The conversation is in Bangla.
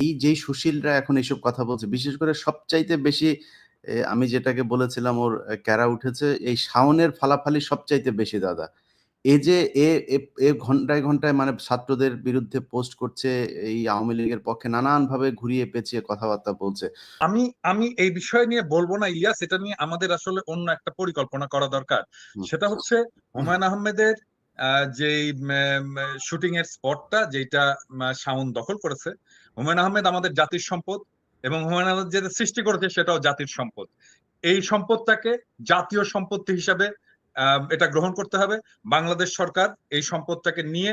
এই যেই সুশীলরা এখন এইসব কথা বলছে বিশেষ করে সবচাইতে বেশি আমি যেটাকে বলেছিলাম ওর ক্যারা উঠেছে এই শাওনের ফালাফালি সবচাইতে বেশি দাদা। এ যে এ এ- ঘন্টায় ঘন্টায় মানে ছাত্রদের বিরুদ্ধে পোস্ট করছে এই আওয়ামী লীগের পক্ষে নানান ভাবে ঘুরিয়ে পেঁচিয়ে কথাবার্তা বলছে। আমি আমি এই বিষয় নিয়ে বলব না ইলিয়াস এটা নিয়ে আমাদের আসলে অন্য একটা পরিকল্পনা করা দরকার। সেটা হচ্ছে হুমায়ুন আহমেদের আহ, যেই শুটিং এর স্পটটা যেটা শাওন দখল করেছে, হুমায়ুন আহমেদ আমাদের জাতির সম্পদ এবং হুমায়ুন আহমেদ যেটা সৃষ্টি করেছে সেটাও জাতির সম্পদ। এই সম্পদটাকে জাতীয় সম্পত্তি হিসাবে এটা গ্রহণ করতে হবে। বাংলাদেশ সরকার এই সম্পদটাকে নিয়ে